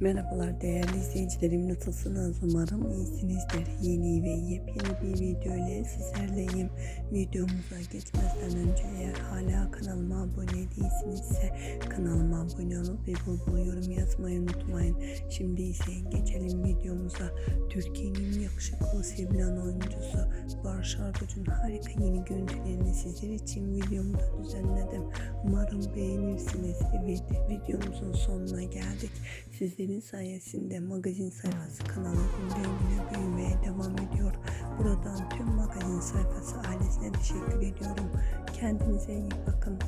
Merhabalar değerli izleyicilerim nasılsınız umarım iyisinizdir. Yeni ve yepyeni bir video ile sizlerleyim. Videomuza geçmezden önce eğer kanalıma abone değilsinizse kanalıma abone olup ve bul bul yorum yazmayı unutmayın. Şimdi ise geçelim videomuza. Türkiye'nin yakışıklı sevilen oyuncusu Barış Arduç'un harika yeni görüntülerini sizler için videomda düzenledim. Umarım beğenirsiniz. Evet videomuzun sonuna geldik. Sizlerin sayesinde magazin sayfası kanalı günden güne büyümeye devam ediyor. Buradan sayfası ailesine teşekkür ediyorum. Kendinize iyi bakın.